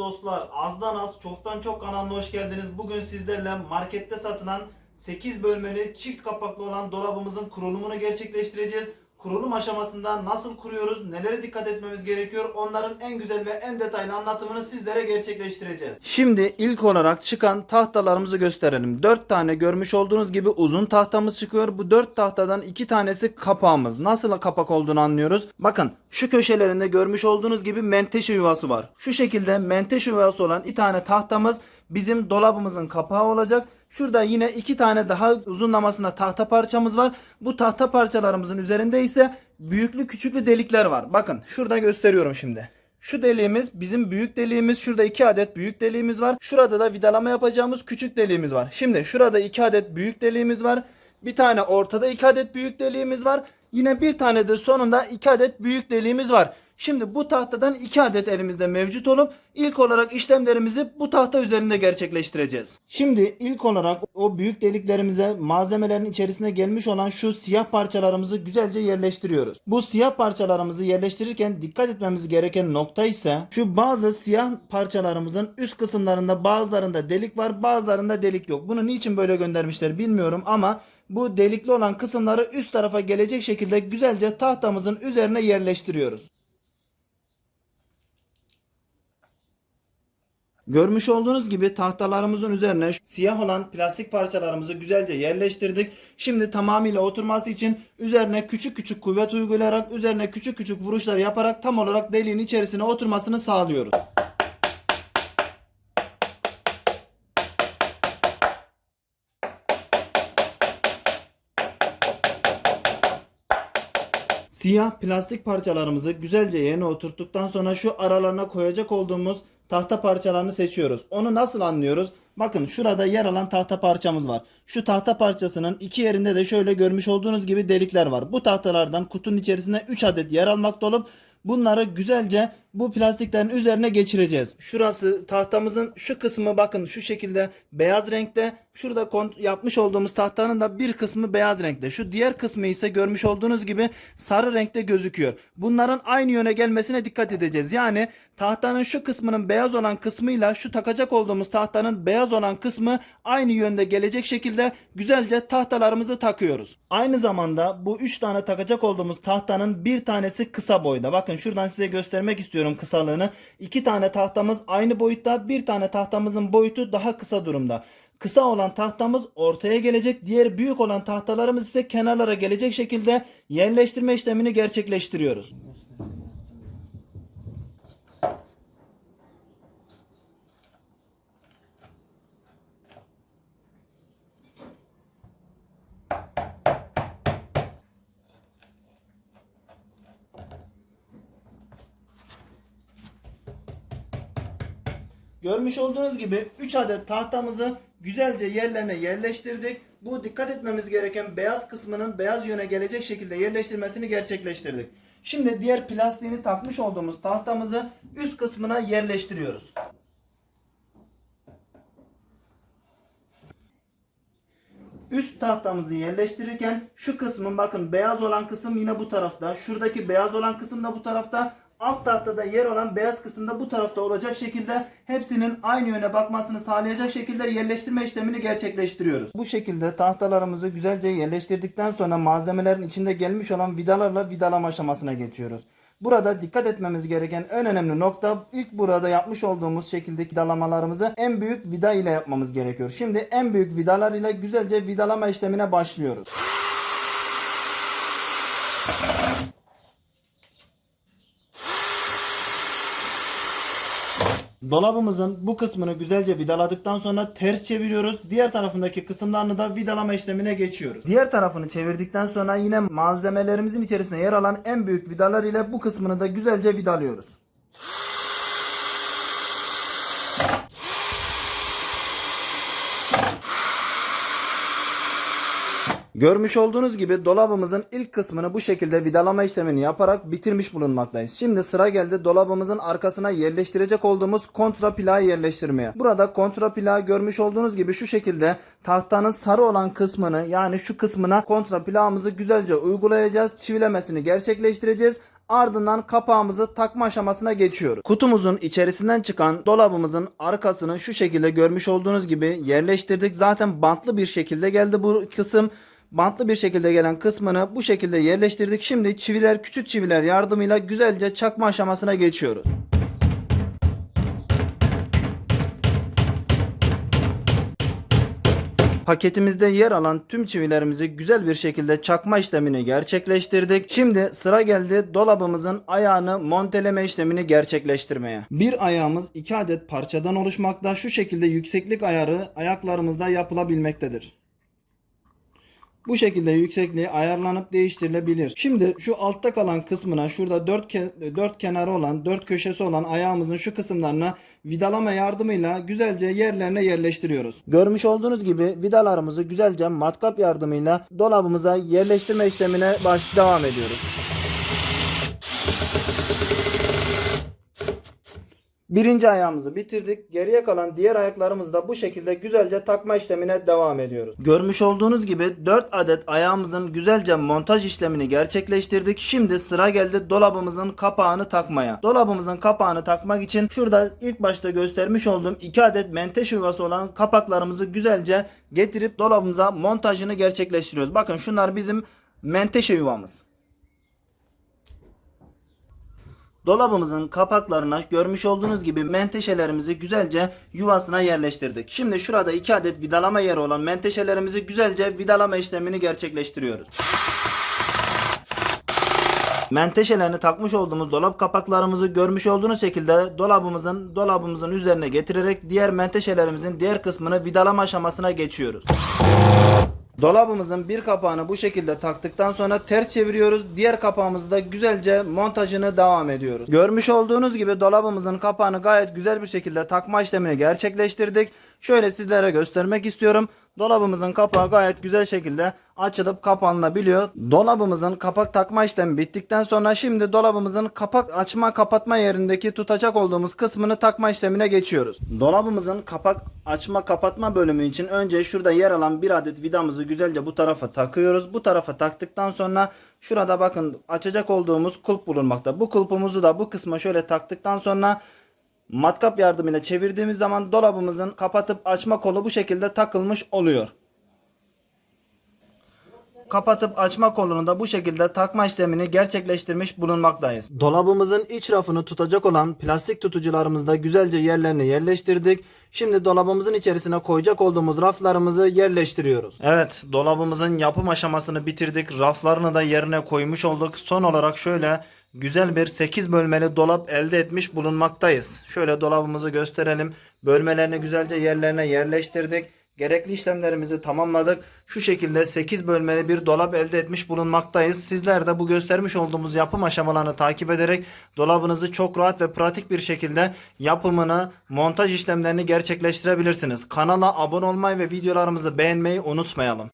dostlar, azdan az, çoktan çok kanalına hoş geldiniz. Bugün sizlerle markette satılan 8 bölmeli çift kapaklı olan dolabımızın kurulumunu gerçekleştireceğiz. Kurulum aşamasında nasıl kuruyoruz, nelere dikkat etmemiz gerekiyor onların en güzel ve en detaylı anlatımını sizlere gerçekleştireceğiz. Şimdi ilk olarak çıkan tahtalarımızı gösterelim. 4 tane görmüş olduğunuz gibi uzun tahtamız çıkıyor. Bu 4 tahtadan 2 tanesi kapağımız. Nasıl kapak olduğunu anlıyoruz. Bakın şu köşelerinde görmüş olduğunuz gibi menteşe yuvası var. Şu şekilde menteşe yuvası olan bir tane tahtamız bizim dolabımızın kapağı olacak. Şurada yine iki tane daha uzunlamasına tahta parçamız var. Bu tahta parçalarımızın üzerinde ise büyüklü küçüklü delikler var. Bakın şurada gösteriyorum şimdi. Şu deliğimiz bizim büyük deliğimiz. Şurada iki adet büyük deliğimiz var. Şurada da vidalama yapacağımız küçük deliğimiz var. Şimdi şurada iki adet büyük deliğimiz var. Bir tane ortada iki adet büyük deliğimiz var. Yine bir tane de sonunda iki adet büyük deliğimiz var. Şimdi bu tahtadan iki adet elimizde mevcut olup ilk olarak işlemlerimizi bu tahta üzerinde gerçekleştireceğiz. Şimdi ilk olarak o büyük deliklerimize malzemelerin içerisine gelmiş olan şu siyah parçalarımızı güzelce yerleştiriyoruz. Bu siyah parçalarımızı yerleştirirken dikkat etmemiz gereken nokta ise şu bazı siyah parçalarımızın üst kısımlarında bazılarında delik var bazılarında delik yok. Bunu niçin böyle göndermişler bilmiyorum ama bu delikli olan kısımları üst tarafa gelecek şekilde güzelce tahtamızın üzerine yerleştiriyoruz. Görmüş olduğunuz gibi tahtalarımızın üzerine siyah olan plastik parçalarımızı güzelce yerleştirdik. Şimdi tamamıyla oturması için üzerine küçük küçük kuvvet uygulayarak üzerine küçük küçük vuruşlar yaparak tam olarak deliğin içerisine oturmasını sağlıyoruz. Siyah plastik parçalarımızı güzelce yerine oturttuktan sonra şu aralarına koyacak olduğumuz tahta parçalarını seçiyoruz. Onu nasıl anlıyoruz? Bakın şurada yer alan tahta parçamız var. Şu tahta parçasının iki yerinde de şöyle görmüş olduğunuz gibi delikler var. Bu tahtalardan kutunun içerisinde 3 adet yer almakta olup bunları güzelce bu plastiklerin üzerine geçireceğiz. Şurası tahtamızın şu kısmı bakın şu şekilde beyaz renkte. Şurada yapmış olduğumuz tahtanın da bir kısmı beyaz renkte. Şu diğer kısmı ise görmüş olduğunuz gibi sarı renkte gözüküyor. Bunların aynı yöne gelmesine dikkat edeceğiz. Yani tahtanın şu kısmının beyaz olan kısmıyla şu takacak olduğumuz tahtanın beyaz olan kısmı aynı yönde gelecek şekilde güzelce tahtalarımızı takıyoruz. Aynı zamanda bu 3 tane takacak olduğumuz tahtanın bir tanesi kısa boyda. Bakın şuradan size göstermek istiyorum kısalığını. İki tane tahtamız aynı boyutta, bir tane tahtamızın boyutu daha kısa durumda. Kısa olan tahtamız ortaya gelecek. Diğer büyük olan tahtalarımız ise kenarlara gelecek şekilde yerleştirme işlemini gerçekleştiriyoruz. Görmüş olduğunuz gibi 3 adet tahtamızı güzelce yerlerine yerleştirdik. Bu dikkat etmemiz gereken beyaz kısmının beyaz yöne gelecek şekilde yerleştirmesini gerçekleştirdik. Şimdi diğer plastiğini takmış olduğumuz tahtamızı üst kısmına yerleştiriyoruz. Üst tahtamızı yerleştirirken şu kısmın bakın beyaz olan kısım yine bu tarafta. Şuradaki beyaz olan kısım da bu tarafta. Alt tahtada yer olan beyaz kısım da bu tarafta olacak şekilde hepsinin aynı yöne bakmasını sağlayacak şekilde yerleştirme işlemini gerçekleştiriyoruz. Bu şekilde tahtalarımızı güzelce yerleştirdikten sonra malzemelerin içinde gelmiş olan vidalarla vidalama aşamasına geçiyoruz. Burada dikkat etmemiz gereken en önemli nokta ilk burada yapmış olduğumuz şekildeki vidalamalarımızı en büyük vida ile yapmamız gerekiyor. Şimdi en büyük vidalar ile güzelce vidalama işlemine başlıyoruz. Dolabımızın bu kısmını güzelce vidaladıktan sonra ters çeviriyoruz. Diğer tarafındaki kısımlarını da vidalama işlemine geçiyoruz. Diğer tarafını çevirdikten sonra yine malzemelerimizin içerisine yer alan en büyük vidalar ile bu kısmını da güzelce vidalıyoruz. Görmüş olduğunuz gibi dolabımızın ilk kısmını bu şekilde vidalama işlemini yaparak bitirmiş bulunmaktayız. Şimdi sıra geldi dolabımızın arkasına yerleştirecek olduğumuz kontra plağı yerleştirmeye. Burada kontra plağı görmüş olduğunuz gibi şu şekilde tahtanın sarı olan kısmını yani şu kısmına kontra plağımızı güzelce uygulayacağız. Çivilemesini gerçekleştireceğiz. Ardından kapağımızı takma aşamasına geçiyoruz. Kutumuzun içerisinden çıkan dolabımızın arkasını şu şekilde görmüş olduğunuz gibi yerleştirdik. Zaten bantlı bir şekilde geldi bu kısım. Bantlı bir şekilde gelen kısmını bu şekilde yerleştirdik. Şimdi çiviler, küçük çiviler yardımıyla güzelce çakma aşamasına geçiyoruz. Paketimizde yer alan tüm çivilerimizi güzel bir şekilde çakma işlemini gerçekleştirdik. Şimdi sıra geldi dolabımızın ayağını monteleme işlemini gerçekleştirmeye. Bir ayağımız iki adet parçadan oluşmakta. Şu şekilde yükseklik ayarı ayaklarımızda yapılabilmektedir. Bu şekilde yüksekliği ayarlanıp değiştirilebilir. Şimdi şu altta kalan kısmına şurada dört, ke- dört kenarı olan, dört köşesi olan ayağımızın şu kısımlarına vidalama yardımıyla güzelce yerlerine yerleştiriyoruz. Görmüş olduğunuz gibi vidalarımızı güzelce matkap yardımıyla dolabımıza yerleştirme işlemine baş devam ediyoruz. Birinci ayağımızı bitirdik. Geriye kalan diğer ayaklarımızı da bu şekilde güzelce takma işlemine devam ediyoruz. Görmüş olduğunuz gibi 4 adet ayağımızın güzelce montaj işlemini gerçekleştirdik. Şimdi sıra geldi dolabımızın kapağını takmaya. Dolabımızın kapağını takmak için şurada ilk başta göstermiş olduğum 2 adet menteş yuvası olan kapaklarımızı güzelce getirip dolabımıza montajını gerçekleştiriyoruz. Bakın şunlar bizim menteşe yuvamız. Dolabımızın kapaklarına görmüş olduğunuz gibi menteşelerimizi güzelce yuvasına yerleştirdik. Şimdi şurada 2 adet vidalama yeri olan menteşelerimizi güzelce vidalama işlemini gerçekleştiriyoruz. Menteşelerini takmış olduğumuz dolap kapaklarımızı görmüş olduğunuz şekilde dolabımızın dolabımızın üzerine getirerek diğer menteşelerimizin diğer kısmını vidalama aşamasına geçiyoruz. Dolabımızın bir kapağını bu şekilde taktıktan sonra ters çeviriyoruz. Diğer kapağımızı da güzelce montajını devam ediyoruz. Görmüş olduğunuz gibi dolabımızın kapağını gayet güzel bir şekilde takma işlemini gerçekleştirdik. Şöyle sizlere göstermek istiyorum. Dolabımızın kapağı gayet güzel şekilde açılıp kapanabiliyor. Dolabımızın kapak takma işlemi bittikten sonra şimdi dolabımızın kapak açma kapatma yerindeki tutacak olduğumuz kısmını takma işlemine geçiyoruz. Dolabımızın kapak açma kapatma bölümü için önce şurada yer alan bir adet vidamızı güzelce bu tarafa takıyoruz. Bu tarafa taktıktan sonra şurada bakın açacak olduğumuz kulp bulunmakta. Bu kulpumuzu da bu kısma şöyle taktıktan sonra matkap yardımıyla çevirdiğimiz zaman dolabımızın kapatıp açma kolu bu şekilde takılmış oluyor. Kapatıp açma kolunu da bu şekilde takma işlemini gerçekleştirmiş bulunmaktayız. Dolabımızın iç rafını tutacak olan plastik tutucularımızı da güzelce yerlerine yerleştirdik. Şimdi dolabımızın içerisine koyacak olduğumuz raflarımızı yerleştiriyoruz. Evet dolabımızın yapım aşamasını bitirdik. Raflarını da yerine koymuş olduk. Son olarak şöyle güzel bir 8 bölmeli dolap elde etmiş bulunmaktayız. Şöyle dolabımızı gösterelim. Bölmelerini güzelce yerlerine yerleştirdik. Gerekli işlemlerimizi tamamladık. Şu şekilde 8 bölmeli bir dolap elde etmiş bulunmaktayız. Sizler de bu göstermiş olduğumuz yapım aşamalarını takip ederek dolabınızı çok rahat ve pratik bir şekilde yapımını, montaj işlemlerini gerçekleştirebilirsiniz. Kanala abone olmayı ve videolarımızı beğenmeyi unutmayalım.